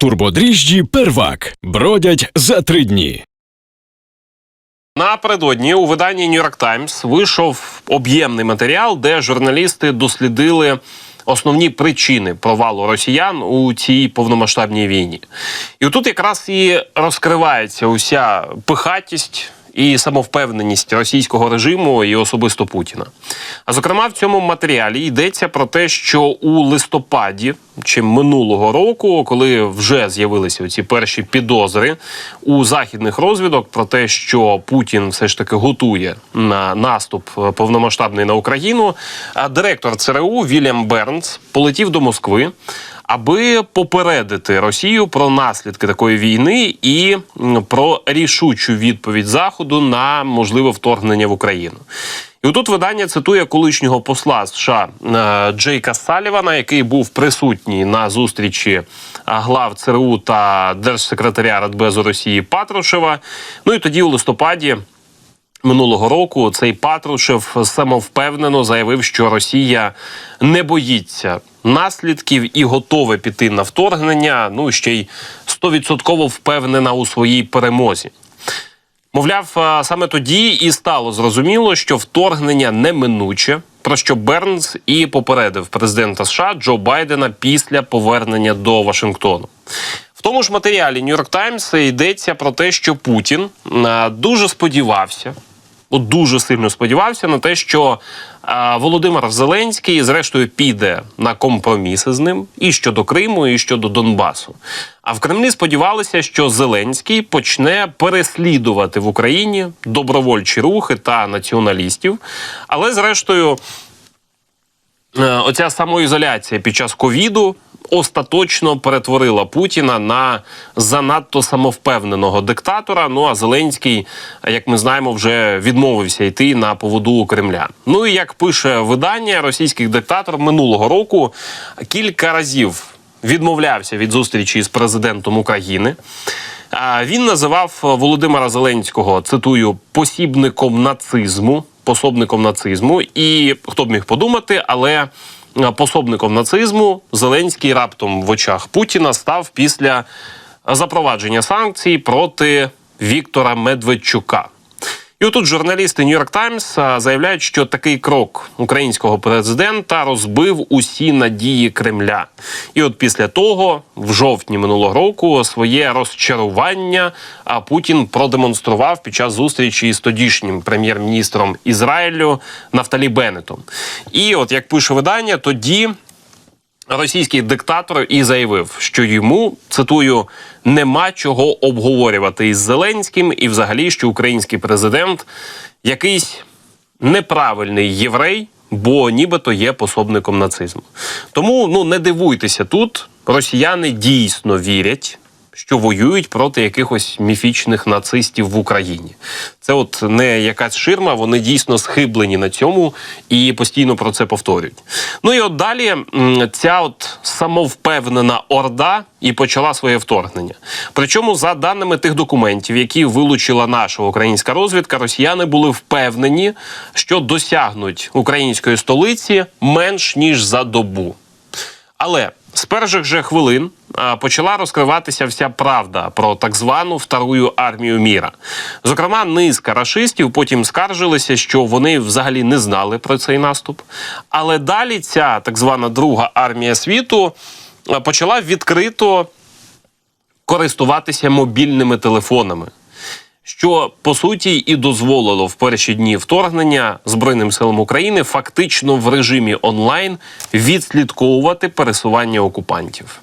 Турбодріжджі первак бродять за три дні. Напередодні у виданні York Times вийшов об'ємний матеріал, де журналісти дослідили основні причини провалу росіян у цій повномасштабній війні. І тут якраз і розкривається уся пихатість. І самовпевненість російського режиму і особисто Путіна. А зокрема, в цьому матеріалі йдеться про те, що у листопаді чи минулого року, коли вже з'явилися ці перші підозри у західних розвідок про те, що Путін все ж таки готує на наступ повномасштабний на Україну, а директор ЦРУ Вільям Бернс полетів до Москви аби попередити Росію про наслідки такої війни і про рішучу відповідь Заходу на можливе вторгнення в Україну. І отут видання цитує колишнього посла США е, Джейка Салівана, який був присутній на зустрічі е, глав ЦРУ та держсекретаря Радбезу Росії Патрушева. Ну і тоді у листопаді минулого року цей Патрушев самовпевнено заявив, що Росія не боїться наслідків і готова піти на вторгнення. Ну ще й стовідсотково впевнена у своїй перемозі. Мовляв, саме тоді і стало зрозуміло, що вторгнення неминуче, про що Бернс і попередив президента США Джо Байдена після повернення до Вашингтону. В тому ж матеріалі York Times йдеться про те, що Путін дуже сподівався, от дуже сильно сподівався на те, що а, Володимир Зеленський, зрештою, піде на компроміси з ним і щодо Криму, і щодо Донбасу. А в Кремлі сподівалися, що Зеленський почне переслідувати в Україні добровольчі рухи та націоналістів. Але, зрештою, е, оця самоізоляція під час ковіду остаточно перетворила Путіна на занадто самовпевненого диктатора. Ну а Зеленський, як ми знаємо, вже відмовився йти на поводу у Кремля. Ну і як пише видання, російський диктатор минулого року кілька разів відмовлявся від зустрічі з президентом України. Він називав Володимира Зеленського цитую посібником нацизму, пособником нацизму. І хто б міг подумати, але пособником нацизму Зеленський раптом в очах Путіна став після запровадження санкцій проти Віктора Медведчука. І отут журналісти York Times заявляють, що такий крок українського президента розбив усі надії Кремля. І от після того, в жовтні минулого року, своє розчарування Путін продемонстрував під час зустрічі із тодішнім прем'єр-міністром Ізраїлю Нафталі Беннетом. І от як пише видання, тоді російський диктатор і заявив, що йому цитую нема чого обговорювати із Зеленським, і взагалі, що український президент якийсь неправильний єврей, бо нібито є пособником нацизму. Тому ну не дивуйтеся тут. Росіяни дійсно вірять. Що воюють проти якихось міфічних нацистів в Україні, це от не якась ширма. Вони дійсно схиблені на цьому і постійно про це повторюють. Ну і от далі ця от самовпевнена орда і почала своє вторгнення. Причому, за даними тих документів, які вилучила наша українська розвідка, росіяни були впевнені, що досягнуть української столиці менш ніж за добу. Але з перших же хвилин почала розкриватися вся правда про так звану вторую армію міра. Зокрема, низка рашистів потім скаржилися, що вони взагалі не знали про цей наступ. Але далі ця так звана друга армія світу почала відкрито користуватися мобільними телефонами. Що по суті і дозволило в перші дні вторгнення Збройним силам України фактично в режимі онлайн відслідковувати пересування окупантів.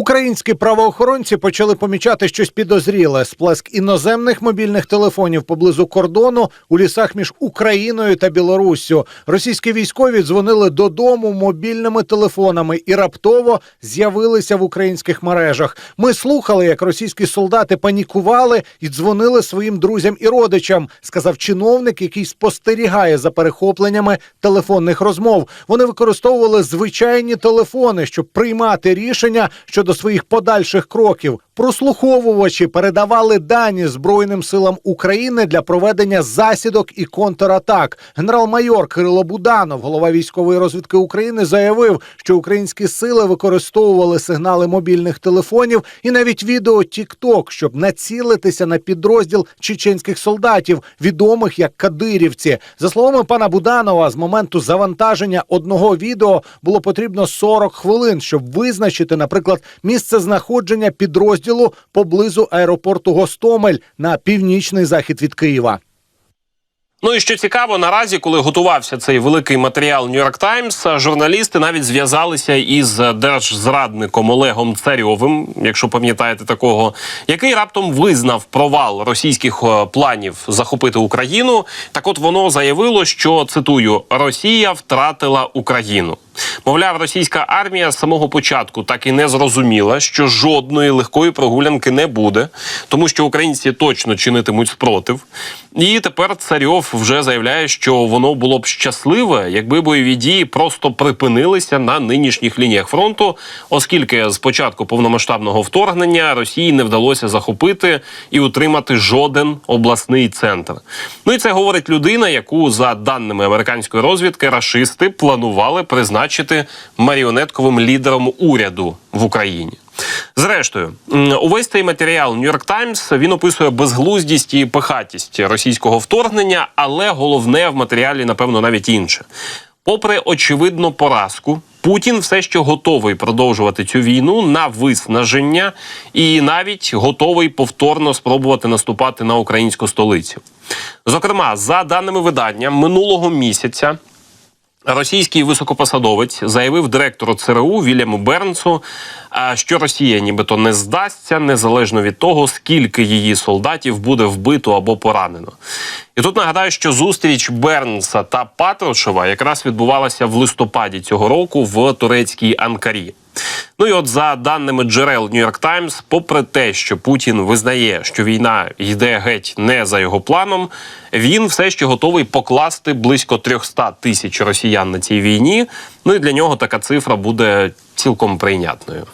Українські правоохоронці почали помічати щось підозріле сплеск іноземних мобільних телефонів поблизу кордону у лісах між Україною та Білоруссю. Російські військові дзвонили додому мобільними телефонами і раптово з'явилися в українських мережах. Ми слухали, як російські солдати панікували і дзвонили своїм друзям і родичам. Сказав чиновник, який спостерігає за перехопленнями телефонних розмов. Вони використовували звичайні телефони, щоб приймати рішення щодо щодо своїх подальших кроків. Прослуховувачі передавали дані Збройним силам України для проведення засідок і контратак. Генерал-майор Кирило Буданов, голова військової розвідки України, заявив, що українські сили використовували сигнали мобільних телефонів і навіть відео TikTok, щоб націлитися на підрозділ чеченських солдатів, відомих як кадирівці. За словами пана Буданова, з моменту завантаження одного відео було потрібно 40 хвилин, щоб визначити, наприклад, місце знаходження підрозділу поблизу аеропорту Гостомель на північний захід від Києва. Ну і що цікаво, наразі, коли готувався цей великий матеріал York Times, журналісти навіть зв'язалися із держзрадником Олегом Царьовим, якщо пам'ятаєте такого, який раптом визнав провал російських е, планів захопити Україну. Так, от воно заявило, що цитую: Росія втратила Україну. Мовляв, російська армія з самого початку так і не зрозуміла, що жодної легкої прогулянки не буде, тому що українці точно чинитимуть спротив. І тепер царьов вже заявляє, що воно було б щасливе, якби бойові дії просто припинилися на нинішніх лініях фронту, оскільки з початку повномасштабного вторгнення Росії не вдалося захопити і утримати жоден обласний центр. Ну і це говорить людина, яку за даними американської розвідки рашисти планували призначити маріонетковим лідером уряду в Україні. Зрештою, увесь цей матеріал York Times, він описує безглуздість і пихатість російського вторгнення, але головне в матеріалі, напевно, навіть інше. Попри очевидну поразку, Путін все ще готовий продовжувати цю війну на виснаження і навіть готовий повторно спробувати наступати на українську столицю. Зокрема, за даними видання, минулого місяця Російський високопосадовець заявив директору ЦРУ Вільяму Бернсу, що Росія нібито не здасться незалежно від того, скільки її солдатів буде вбито або поранено. І тут нагадаю, що зустріч Бернса та Патрушева якраз відбувалася в листопаді цього року в турецькій Анкарі. Ну і от за даними джерел New York Times, попри те, що Путін визнає, що війна йде геть не за його планом, він все ще готовий покласти близько 300 тисяч росіян на цій війні. Ну і для нього така цифра буде цілком прийнятною.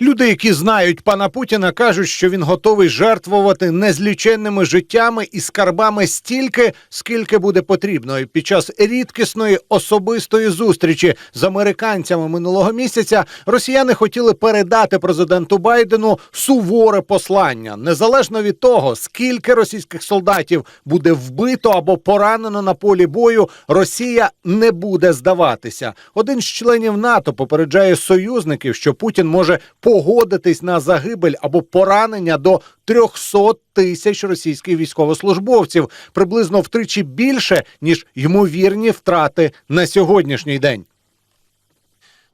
Люди, які знають пана Путіна, кажуть, що він готовий жертвувати незліченними життями і скарбами стільки, скільки буде потрібно. І під час рідкісної особистої зустрічі з американцями минулого місяця росіяни хотіли передати президенту Байдену суворе послання, незалежно від того, скільки російських солдатів буде вбито або поранено на полі бою. Росія не буде здаватися. Один з членів НАТО попереджає союзників, що Путін може погодитись на загибель або поранення до 300 тисяч російських військовослужбовців, приблизно втричі більше ніж ймовірні втрати на сьогоднішній день.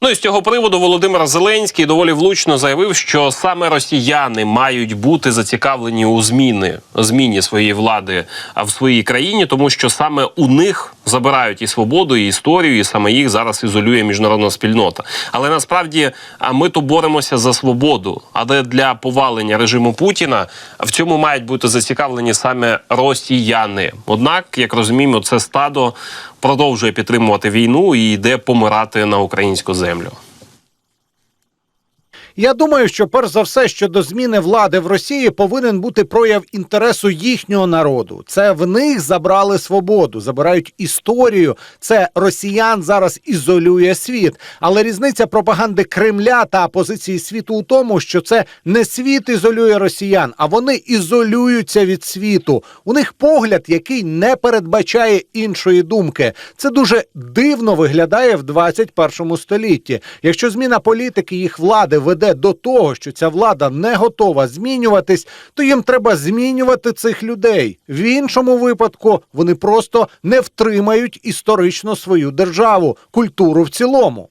Ну і з цього приводу Володимир Зеленський доволі влучно заявив, що саме росіяни мають бути зацікавлені у зміни зміні своєї влади в своїй країні, тому що саме у них забирають і свободу, і історію, і саме їх зараз ізолює міжнародна спільнота. Але насправді ми то боремося за свободу. Але для повалення режиму Путіна в цьому мають бути зацікавлені саме росіяни. Однак, як розуміємо, це стадо продовжує підтримувати війну і йде помирати на українську землю. problème-là. Я думаю, що перш за все щодо зміни влади в Росії повинен бути прояв інтересу їхнього народу. Це в них забрали свободу, забирають історію. Це росіян зараз ізолює світ. Але різниця пропаганди Кремля та позиції світу у тому, що це не світ ізолює росіян, а вони ізолюються від світу. У них погляд, який не передбачає іншої думки. Це дуже дивно виглядає в 21 столітті. Якщо зміна політики їх влади веде до того, що ця влада не готова змінюватись, то їм треба змінювати цих людей. В іншому випадку вони просто не втримають історично свою державу, культуру в цілому.